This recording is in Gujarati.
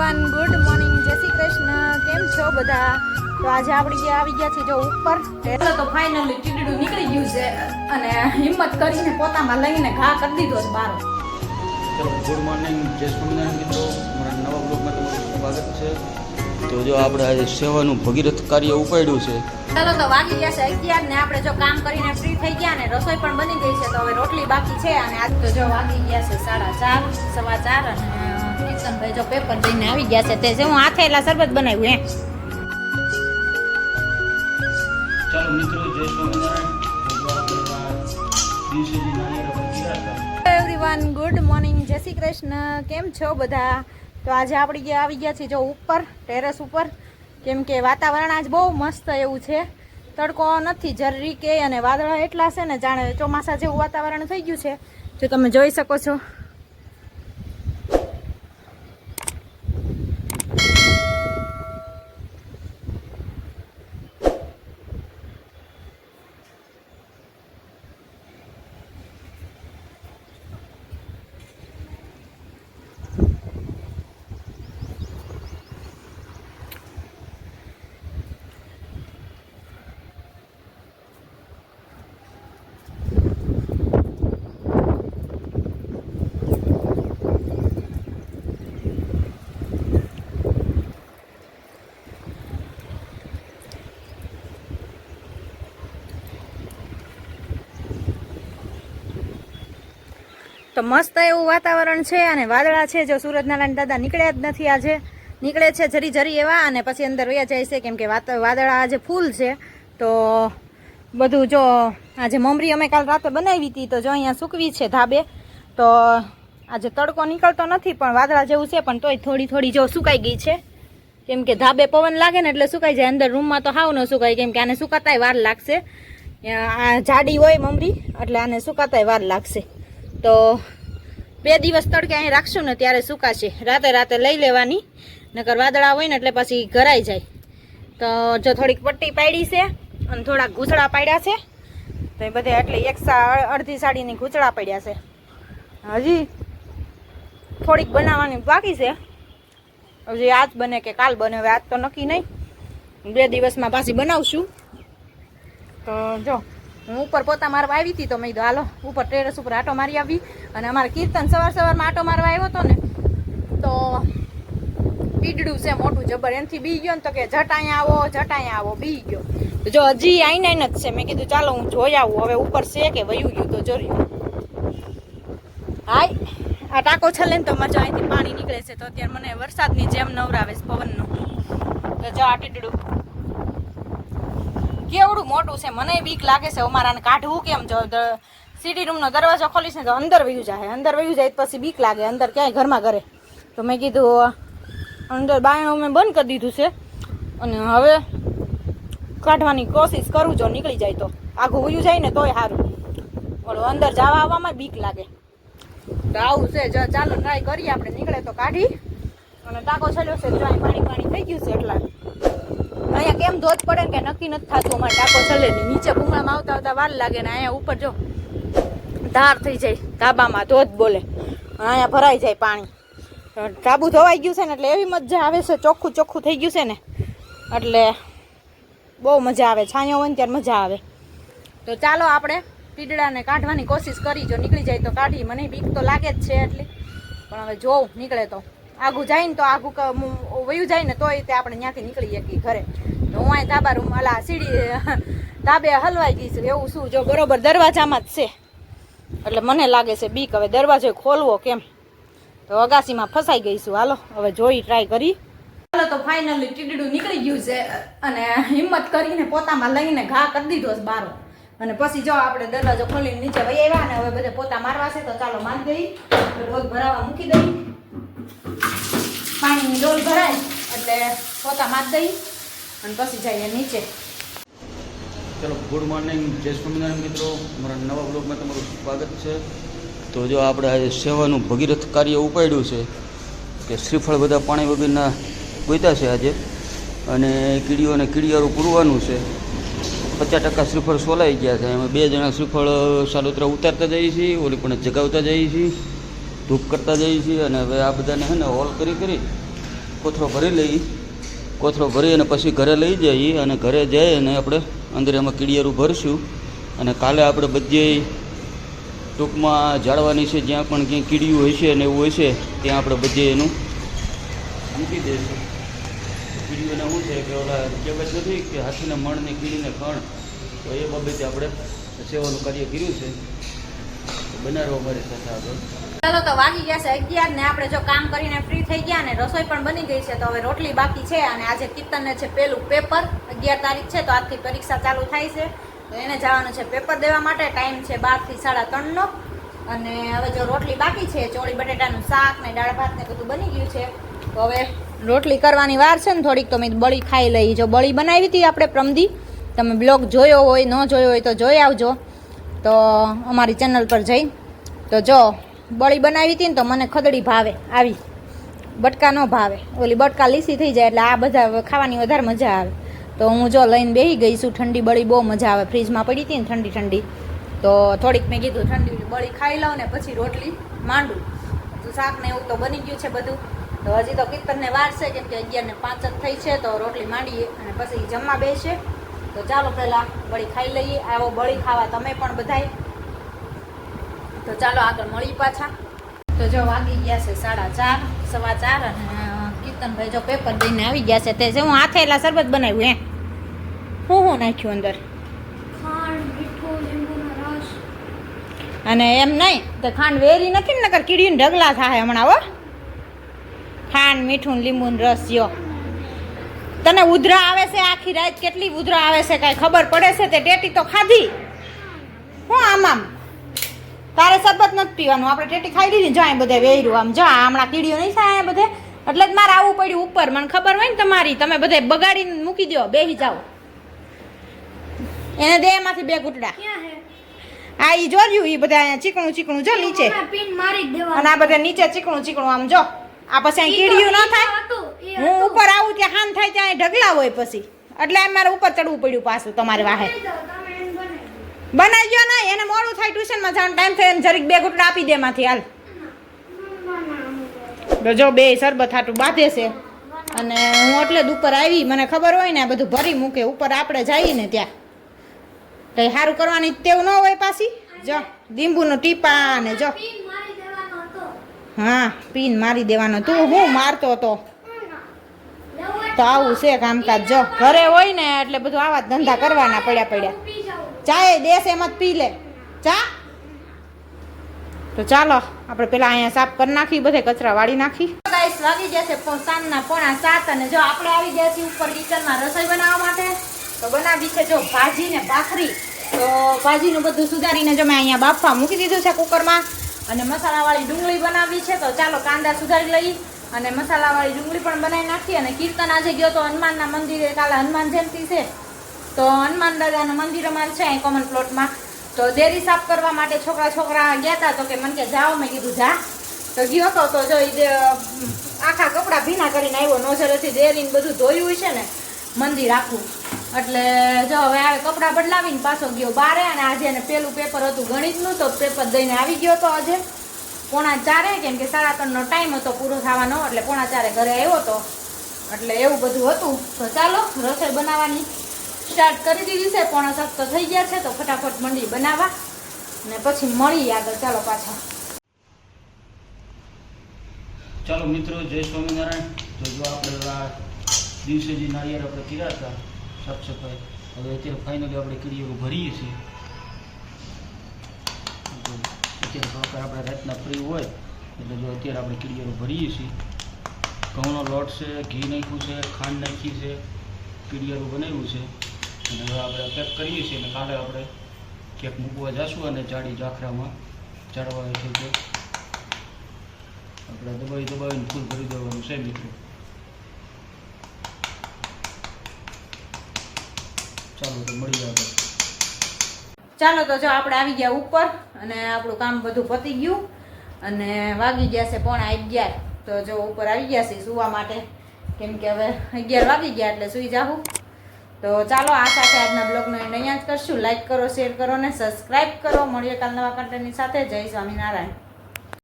એવરીવન ગુડ મોર્નિંગ જય શ્રી કૃષ્ણ. કેમ છો બધા? તો આજે આપણે જે આવી ગયા છે જો ઉપર એટલે તો ફાઇનલી ટીડીડું નીકળી ગયું છે અને હિંમત કરીને પોતામાં લઈને ઘા કરી દીધો છે બારો. ચલો ગુડ મોર્નિંગ જય સ્વામિનારાયણ મિત્રો. મારા નવા બ્લોગમાં તમારું સ્વાગત છે. તો જો આપણે આજે સેવાનું ભગીરથ કાર્ય ઉપાડ્યું છે. ચાલો તો વાગી ગયા છે અગિયાર ને આપણે જો કામ કરીને ફ્રી થઈ ગયા ને રસોઈ પણ બની ગઈ છે તો હવે રોટલી બાકી છે અને આજ તો જો વાગી ગયા છે સાડા ચાર સવા ચાર અને કિશનભાઈ જો પેપર દઈને આવી ગયા છે. તે છે હું હાથે એટલા શરબત બનાવ્યું એમ. ચાલો મિત્રો જય સ્વામિનારાયણ. એવરીવન ગુડ મોર્નિંગ જય શ્રી કૃષ્ણ. કેમ છો બધા? તો આજે આપણે ગયા આવી ગયા છીએ જો ઉપર ટેરેસ ઉપર કેમ કે વાતાવરણ આજ બહુ મસ્ત એવું છે. તડકો નથી જરી કે અને વાદળા એટલા છે ને જાણે ચોમાસા જેવું વાતાવરણ થઈ ગયું છે. જો તમે જોઈ શકો છો. તો મસ્ત એવું વાતાવરણ છે અને વાદળા છે જો સુરજનારાયણ દાદા નીકળ્યા જ નથી આજે. નીકળે છે જરી જરી એવા અને પછી અંદર વયા જાય છે કેમ કે વાદળા આજે ફૂલ છે. તો બધું જો આજે મમરી અમે કાલ રાતે બનાવી હતી તો જો અહીંયા સૂકવી છે ધાબે. તો આજે તડકો નીકળતો નથી પણ વાદળા જેવું છે પણ તોય થોડી થોડી જો સુકાઈ ગઈ છે. કેમ કે ધાબે પવન લાગે ને એટલે સુકાઈ જાય. અંદર રૂમમાં તો હાવ ન સુકાય કેમ કે આને સુકાતાય વાર લાગશે. આ જાડી હોય મમરી એટલે આને સુકાતાય વાર લાગશે. તો બે દિવસ તડકે અહીં રાખશું ને ત્યારે સુકાશે. રાતે રાતે લઈ લેવાની. નકર વાદળા હોય ને એટલે પછી ઘરાઈ જાય. તો જો થોડીક પટ્ટી પાડી છે અને થોડાક ગૂંચળા પાડ્યા છે. તો એ બધે એટલે એક અડધી સાડીની ગૂંચળા પડ્યા છે. હજી થોડીક બનાવવાની બાકી છે. હજી આજ બને કે કાલ બને, હવે આજ તો નક્કી નહીં. બે દિવસમાં પાછી બનાવશું. તો જો. હું ઉપર પોતા મારવા આવી હતી તો મેં કીધું, હાલો, ઉપર ટેરેસ ઉપર આટો મારી આવી. અને અમારે કીર્તન સવાર સવારમાં આટો મારવા આવ્યો હતો ને, તો પીડડું છે મોટું જબર. એનથી બી ગયો ને તો કે, જટ આવો જટ આવો. બી ગયો. જો હજી આઈને આઈને જ છે. મેં કીધું, ચાલો, હું જોઈ આવું. હવે ઉપર છે કે વયું ગયું તો જોયું હાય, આ ટાંકો છલે ને તો મજા અહીંથી પાણી નીકળે છે તો અત્યારે મને વરસાદની જેમ નવરાવે છે પવનનું. તો જો આ ટીડડું કેવડું મોટું છે? મને બીક લાગે છે અમારાને કાઢવું કેમ? જો સીટી રૂમનો દરવાજો ખોલીશ ને તો અંદર વયું જાય અંદર વયું જાય પછી બીક લાગે. અંદર ક્યાંય ઘરમાં ઘરે. તો મેં કીધું અંદર બાયણું મેં બંધ કરી દીધું છે. અને હવે કાઢવાની કોશિશ કરું જો નીકળી જાય તો. આઘું વયું જાય ને તોય સારું બોલો અંદર જવા આવવામાં બીક લાગે. તો આવું છે. જો ચાલો ટ્રાય કરીએ. આપણે નીકળે તો કાઢી. અને ટાકો છેલ્યો છે જો પાણી પાણી થઈ ગયું છે એટલા. અહીંયા કેમ ધોધ પડે ને કે નક્કી નથી થતું? અમારે ટાકો ચલે નીચે ભૂંગળામાં આવતા આવતા વાર લાગે ને અહીંયા ઉપર જો ધાર થઈ જાય. ધાબામાં ધોધ બોલે. અહીંયા ભરાઈ જાય પાણી. ધાબુ ધોવાઈ ગયું છે ને એટલે એવી મજા આવે છે. ચોખ્ખું ચોખ્ખું થઈ ગયું છે ને એટલે બહુ મજા આવે. છાંયો હોય ને ત્યારે મજા આવે. તો ચાલો આપણે પીડડાને કાઢવાની કોશિશ કરી. જો નીકળી જાય તો કાઢી. મને બીક તો લાગે જ છે એટલી. પણ હવે જોઉં નીકળે તો. આગું જાય ને તો આગું વયું જાય ને તોય તે આપણે ત્યાંથી નીકળી શકીએ ઘરે. તો હું અહીં ધાબા રૂમ, અલા, સીડી ધાબે હલવાઈ ગઈ છે. એવું શું, જો બરોબર દરવાજામાં જ છે. એટલે મને લાગે છે બીક, હવે દરવાજો ખોલવો કેમ? તો અગાસીમાં ફસાઈ ગઈ છું. હાલો, હવે જોઈ ટ્રાય કરી. ચાલો તો ફાઇનલી ટીડીડું નીકળી ગયું છે, અને હિંમત કરીને પોતામાં લઈને ઘા કરી દીધો છે બારો. અને પછી જો આપણે દરવાજો ખોલીને નીચે વહી આવ્યા ને હવે બધે પોતા મારવા છે, તો ચાલો મારી દઈ. રોજ ભરાવા મૂકી દઈ. પાણીની ડોલ ભરાય એટલે પોતા મારી દઈ અને પછી જઈએ નીચે. ચલો ગુડ મોર્નિંગ જય સ્વામિનારાયણ મિત્રો. મારા નવા બ્લોગમાં તમારું સ્વાગત છે. તો જો આપણે આજે સેવાનું ભગીરથ કાર્ય ઉપાડ્યું છે કે શ્રીફળ બધા પાણી વગરના ગોઈતા છે આજે. અને કીડીઓ અને કીડિયારું પૂરવાનું છે. પચાસ ટકા શ્રીફળ સોલાઈ ગયા છે. એમાં બે જણા શ્રીફળ સાલોતરા ઉતારતા જઈએ છીએ, ઓલી પણ જગાવતા જઈએ છીએ. ધૂપ કરતા જઈએ છીએ અને હવે આ બધાને છે ને હોલ કરી કરી કોથરો ભરી લઈ કોથરો ભરી અને પછી ઘરે લઈ જઈએ અને ઘરે જઈ અને આપણે અંદર એમાં કીડિયારું ભરશું. અને કાલે આપણે બધે ટૂંકમાં જાળવાની છે, જ્યાં પણ ક્યાંય કીડિયું છે અને એવું હોય છે ત્યાં આપણે બધે એનું મૂકી દઈશું. કીડીઓને શું છે કે ઓલા કહેવત નથી કે હાથીને મણ ને કીડીને કણ તો એ બાબતે આપણે સેવાનું કાર્ય કર્યું છે. બનાવો અમારી સાથે આગળ. ચાલો તો વાગી ગયા છે અગિયાર ને આપણે જો કામ કરીને ફ્રી થઈ ગયા ને રસોઈ પણ બની ગઈ છે તો હવે રોટલી બાકી છે અને આજે કીર્તનને છે પેલું પેપર અગિયાર તારીખ છે તો આજથી પરીક્ષા ચાલુ થાય છે. તો એને જવાનું છે પેપર દેવા માટે. ટાઈમ છે બારથી સાડા ત્રણનો. અને હવે જો રોટલી બાકી છે, ચોળી, બટેટાનું શાક ને દાળ ભાત ને બધું બની ગયું છે. તો હવે રોટલી કરવાની વાર છે ને, થોડીક તો મેં બળી ખાઈ લઈ. જો બળી બનાવી હતી આપણે પ્રમદી, તમે બ્લોગ જોયો હોય, ન જોયો હોય તો જોઈ આવજો. તો અમારી ચેનલ પર જઈ. તો જો બળી બનાવી હતી ને તો મને ખદડી ભાવે, આવી. બટકા ન ભાવે. ઓલી બટકા લીસી થઈ જાય એટલે આ બધા ખાવાની વધારે મજા આવે. તો હું જો લઈને બેસી ગઈ છું, ઠંડી બળી બહુ મજા આવે. ફ્રીજમાં પડી હતી ને ઠંડી ઠંડી, તો થોડીક મેં કીધું ઠંડી બળી ખાઈ લઉં ને પછી રોટલી, માંડું. તો શાક ને એવું તો બની ગયું છે બધું. તો હજી તો કીર્તનને વાર છે, કેમ કે અગિયાર ને પાંચ જ થઈ છે, તો રોટલી માંડીએ અને પછી જમવા બેસે. તો ચાલો પહેલાં બળી ખાઈ લઈએ. આવો બળી ખાવા તમે પણ બધાય. તો ચાલો આગળ મળી પાછા. તો જો વાગી ગયા છે સાડા ચાર સવા ચાર અને કીર્તનભાઈ જો પેપર દઈને આવી ગયા છે તે હું હાથે એલા શરબત બનાવ્યું હે હું હું નાખ્યું અંદર? અને એમ નહીં તો ખાંડ વેરી નથી ને નકર કીડીને ઢગલા થાય હમણાં હો. ખાંડ મીઠું લીંબુનું રસ યો. તને ઉધરા આવે છે આખી રાત? કેટલી ઉધરા આવે છે કાંઈ ખબર પડે છે તે? ટેટી તો ખાધી. હું આમ આમ તારે શરબત નથી પીવાનું. આપણે ટેટી ખાઈ લીધી જાય બધે વેર્યું. આમ જો હમણાં કીડીઓ નહીં થાય બધે. એટલે જ મારે આવવું પડ્યું ઉપર. મને ખબર હોય ને તમારી. તમે બધે બગાડીને મૂકી દો બેસી જાઓ. એને દે એમાંથી બે ઘૂંટડા. આ ઈ જોર્યું ઈ બધા અહીંયા ચીકણું ચીકણું જો નીચે. અને આ બધા નીચે ચીકણું ચીકણું આમ જો. આ પછી અહીં કીડીયું ન થાય. હું ઉપર આવું ત્યાં હાન થાય ત્યાં ઢગલા હોય પછી. એટલે એમ મારે ઉપર ચડવું પડ્યું પાછું તમારે વાહે લઈ જાઓ, તમે એમ બને. બનાવજો ના એને મોડું થાય, ટ્યુશનમાં જવાનો ટાઈમ થાય એને જરીક બે ઘૂંટડા આપી દે માંથી હાલ. જો બે શરબત હાટું બાંધે છે. અને હું એટલે જ ઉપર આવી, મને ખબર હોય ને આ બધું ભરી મૂકે, ઉપર આપણે જઈએ ને ત્યાં. કંઈ સારું કરવાની તેવું ન હોય પાછી. જો, લીંબુનું ટીપા ને જો. હા, પીન મારી દેવાનો. તું હું મારતો હતો તો આવું છે કામકાજ, જો. ઘરે હોય ને એટલે બધું આવા ધંધા કરવાના પડ્યા પડ્યા. ચાય દેશ એમ જ પી લે. ચા તો ચાલો, આપણે પેલા અહીંયા સાફ કરી નાખી, બધે કચરા વાળી નાખી. ગાઈસ ગયા છે સાંજના પોણા સાત અને જો આપણે આવી ગયા છીએ ઉપર કિચનમાં રસોઈ બનાવવા માટે, તો બનાવી છે જો ભાજી ને ભાખરી. તો ભાજીનું બધું સુધારીને જો મેં અહીંયા બાફવા મૂકી દીધું છે કુકરમાં. અને મસાલાવાળી ડુંગળી બનાવી છે, તો ચાલો કાંદા સુધારી લઈ. અને મસાલાવાળી ડુંગળી પણ બનાવી નાખી. અને કીર્તન આજે ગયો તો હનુમાનના મંદિરે, કાલે હનુમાન જયંતિ છે. તો હનુમાન દાદાનું મંદિર અમારે છે અહીં કોમન પ્લોટમાં તો દેરી સાફ કરવા માટે છોકરા છોકરા ગયા હતા તો કે મને કે જાઓ, મેં કીધું જા. તો ગયો હતો તો જો આખા કપડાં ભીના કરીને આવ્યો. નોઝરેથી દેરીને બધું ધોયું છે ને, મંદિર આખું. એટલે જો હવે આવે કપડાં બદલાવીને પાછો ગયો બારે અને આજે એને પેલું પેપર હતું ગણિતનું, તો પેપર દઈને આવી ગયો તો આજે. પોણા ચારે કેમ કે સાડા ત્રણનો ટાઈમ હતો, પૂરો થવાનો, એટલે પોણા ચારે ઘરે આવ્યો હતો એટલે એવું બધું હતું. તો ચાલો, રસોઈ બનાવવાની. સ્ટાર્ટ કરી દીધી છે, પોણા સાત થઈ ગયા છે, તો ફટાફટ મંડી બનાવવા. ને પછી મળીએ આગળ. ચાલો પાછા. ચાલો મિત્રો, જય સ્વામિનારાયણ. તો જો આપણે દિવસે જે નાળિયેર આપણે કર્યા હતા, સાફ સફાઈ, હવે અત્યારે ફાઇનલી આપણે કીડીઓ ભરીએ છીએ. અત્યારે થોડોક આપણે રાતના ફ્રી હોય, એટલે જો અત્યારે આપણે કીડીઓ ભરીએ છીએ. ઘઉંનો લોટ છે, ઘી નાખ્યું છે, ખાંડ નાખી છે કીડિયારું બનાવ્યું છે. અને હવે આપણે પેક કરીએ છીએ અને કાલે આપણે કેક મૂકવા જશું અને જાડી જાખરામાં ચડવા છે તે આપણે દબાવી દબાવીને ફૂલ ભરી દેવાનું છે મિત્રો. ચાલો તો મળીએ આગળ ચાલો તો જો આપણે આવી ગયા ઉપર અને આપણું કામ બધું પતી ગયું અને વાગી ગયા છે પોણા અગિયાર. તો જો ઉપર આવી ગયા છે સુવા માટે. કેમ કે હવે અગિયાર વાગી ગયા એટલે સુઈ જાઉં તો ચાલો આ સાથે આજના બ્લોગનો એન્ડ અહીંયા જ કરશું. લાઈક કરો શેર કરો ને સબસ્ક્રાઇબ કરો. મળીએ કાલ નવા કન્ટેન્ટની સાથે. જય સ્વામિનારાયણ.